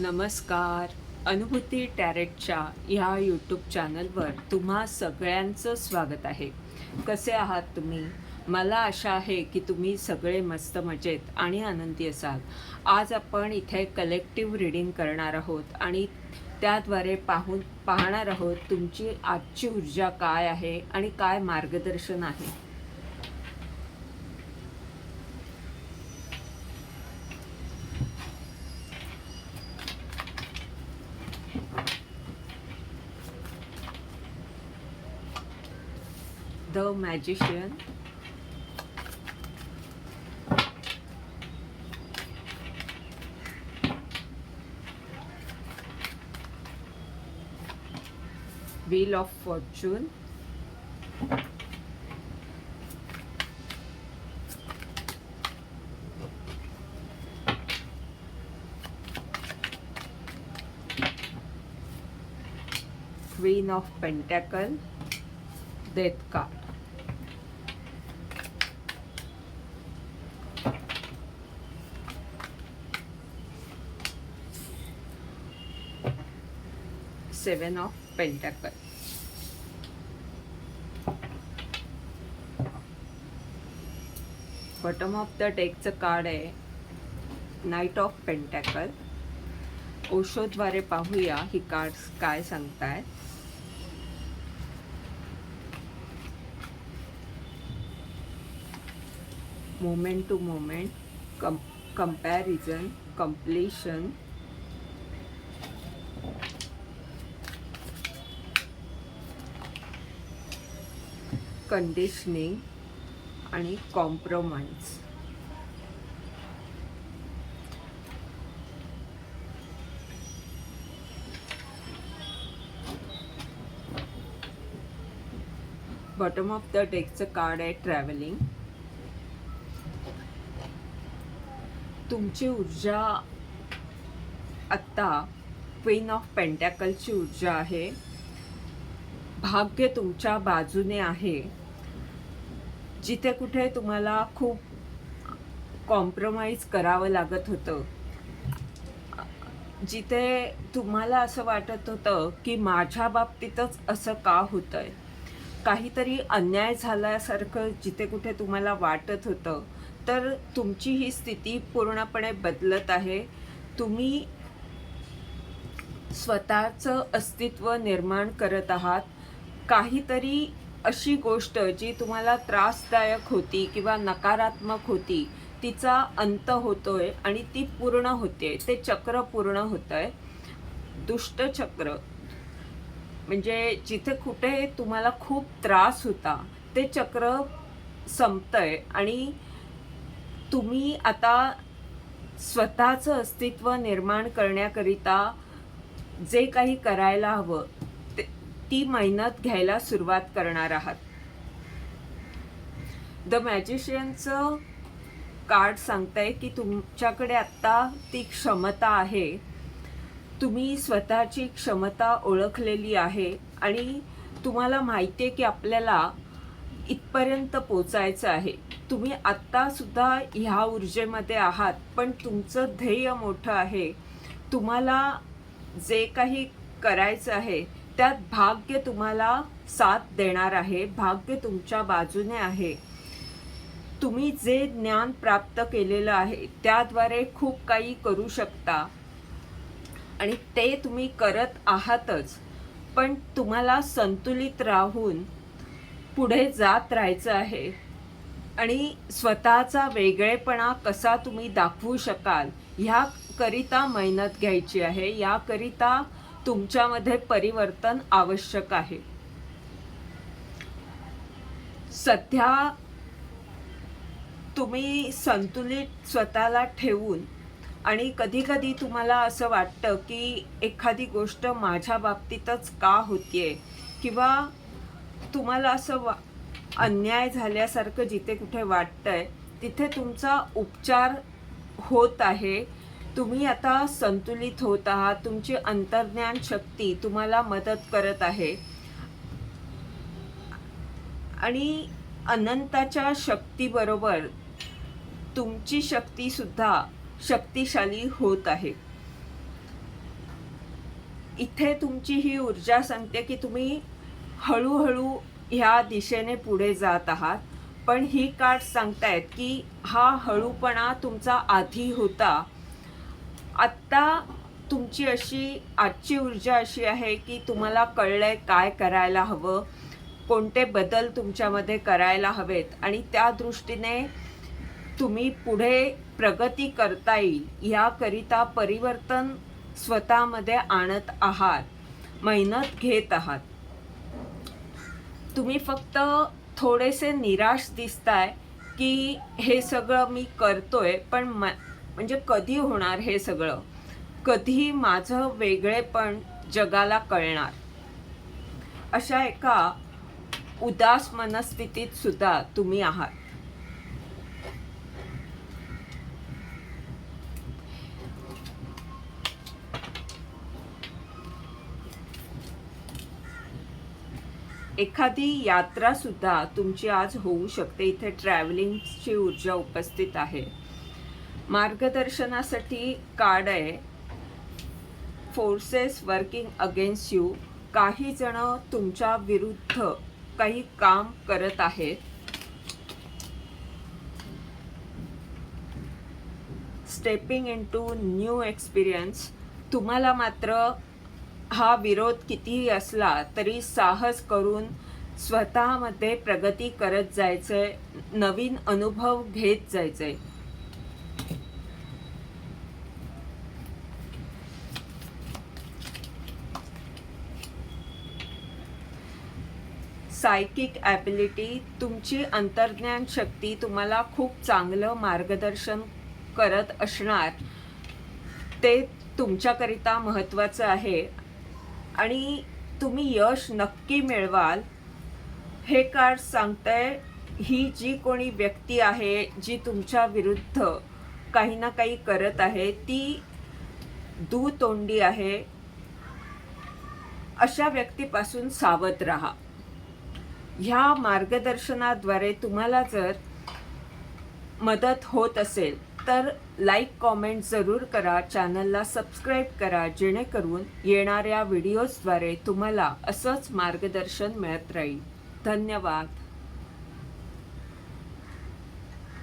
नमस्कार. अनुभूती टॅरेटच्या ह्या यूट्यूब चॅनलवर तुम्हा सगळ्यांचं स्वागत आहे. कसे आहात तुम्ही? मला आशा आहे की तुम्ही सगळे मस्त मजेत आणि आनंदी असाल. आज आपण इथे कलेक्टिव्ह रिडिंग करणार आहोत आणि त्याद्वारे पाहून पाहणार आहोत तुमची आजची ऊर्जा काय आहे आणि काय मार्गदर्शन आहे. the magician. Wheel of fortune. Queen of pentacle death card. Seven of pentacle. Bottom of the डेकचं card आहे नाईट ऑफ पेंटॅकल ओशोद्वारे पाहूया ही कार्ड्स काय सांगतायत. Moment to moment come comparison completion conditioning आणि कॉम्प्रोमाइज बॉटम ऑफ द डेकचं card आहे travelling तुमची ऊर्जा आत्ता क्वीन ऑफ पेंटॅकलची ऊर्जा आहे. भाग्य तुमच्या बाजूने आहे. जिथे कुठे तुम्हाला खूप कॉम्प्रोमाइज करावं लागत होतं. जिथे तुम्हाला असं वाटत होतं की माझ्या बाबतीतच असं का होतं आहे काहीतरी अन्याय झाल्यासारखं जिथे कुठे तुम्हाला वाटत होतं तर तुमची ही स्थिती पूर्णपणे बदलत आहे. तुम्ही स्वतःचं अस्तित्व निर्माण करत आहात. काहीतरी अशी गोष्ट जी तुम्हाला त्रासदायक होती किंवा नकारात्मक होती तिचा अंत होतोय आणि ती पूर्ण होते ते चक्र पूर्ण होत आहे दुष्टचक्र म्हणजे जिथे कुठे तुम्हाला खूप त्रास होता ते चक्र संपतंय आणि तुम्ही आता स्वतःचं अस्तित्व निर्माण करण्याकरिता जे काही करायला हवं ती मेहनत घ्यायला सुरुवात करणार आहात. द मॅजिशियनचं कार्ड सांगतंय की तुमच्याकडे आत्ता ती क्षमता आहे. तुम्ही स्वतःची क्षमता ओळखलेली आहे आणि तुम्हाला माहिती आहे की आपल्याला इथपर्यंत पोचायचं आहे. तुम्ही आत्तासुद्धा ह्या ऊर्जेमध्ये आहात पण तुमचं ध्येय मोठं आहे. तुम्हाला जे काही करायचं आहे त्यात भाग्य तुम्हाला साथ देणार आहे भाग्य तुमच्या बाजूने आहे. तुम्ही जे ज्ञान प्राप्त केलेलं आहे त्याद्वारे खूप काही करू शकता. आणि ते तुम्ही करत आहातच. पण तुम्हाला संतुलित राहून पुढे जात राहायचं आहे. आणि स्वतःचा वेगळेपणा कसा तुम्ही दाखवू शकाल ह्याकरिता मेहनत घ्यायची आहे. याकरिता तुमच्यामध्ये परिवर्तन आवश्यक आहे. सध्या तुम्ही संतुलित स्वतःला ठेवून आणि कधीकधी तुम्हाला असं वाटतं की एखादी गोष्ट माझ्या बाबतीतच का होतीये किंवा तुम्हाला असं वा अन्याय झाल्यासारखं जिथे कुठे वाटतंय तिथे तुमचा उपचार होत आहे तुम्ही आता संतुलित होत आहात तुमची अंतर्ज्ञान शक्ती तुम्हाला मदत करत आहे. आणि अनंताच्या शक्तीबरोबर तुमची शक्तीसुद्धा शक्तिशाली होत आहे. इथे तुमची ही ऊर्जा सांगते की तुम्ही हळूहळू ह्या दिशेने पुढे जात आहात. पण ही कार्ड सांगतायत की हा हळूपणा तुमचा आधी होता. आत्ता तुमची अशी आजची ऊर्जा अशी आहे की तुम्हाला कळलंय काय करायला हवं कोणते बदल तुमच्यामध्ये करायला हवेत आणि त्या दृष्टीने तुम्ही पुढे प्रगती करता येईल याकरिता परिवर्तन स्वतःमध्ये आणत आहात मेहनत घेत आहात. तुम्ही फक्त थोडेसे निराश दिसताय की हे सगळं मी करतोय पण म म्हणजे कधी होणार हे सगळं? कधी माझं वेगळेपण जगाला कळणार? अशा एका उदास मनस्थितीत सुद्धा तुम्ही आहात. एखादी यात्रा सुद्धा तुमची आज होऊ शकते. इथे ट्रॅव्हलिंगची ऊर्जा उपस्थित आहे. मार्गदर्शनासाठी कार्ड आहे. फोर्सेस वर्किंग अगेन्स्ट यू काही जण तुमच्या विरुद्ध काही काम करत आहेत. Stepping into new experience तुम्हाला मात्र हा विरोध कितीही असला तरी साहस करून स्वतःमध्ये प्रगती करत जायचंय. नवीन अनुभव घेत जायचंय. सायकिक ॲबिलिटी तुमची अंतर्ज्ञान शक्ती तुम्हाला खूप चांगलं मार्गदर्शन करत असणार. ते तुमच्याकरिता महत्त्वाचं आहे. आणि तुम्ही यश नक्की मिळवाल. हे कार्ड सांगतंय ही जी कोणी व्यक्ती आहे जी तुमच्या विरुद्ध काही ना काही करत आहे ती दुतोंडी आहे. अशा व्यक्तीपासून सावध राहा. ह्या मार्गदर्शनाद्वारे तुम्हाला जर मदत होत असेल तर लाईक कॉमेंट जरूर करा चॅनलला सबस्क्राईब करा जेणेकरून येणाऱ्या व्हिडिओजद्वारे तुम्हाला असंच मार्गदर्शन मिळत राहील. धन्यवाद.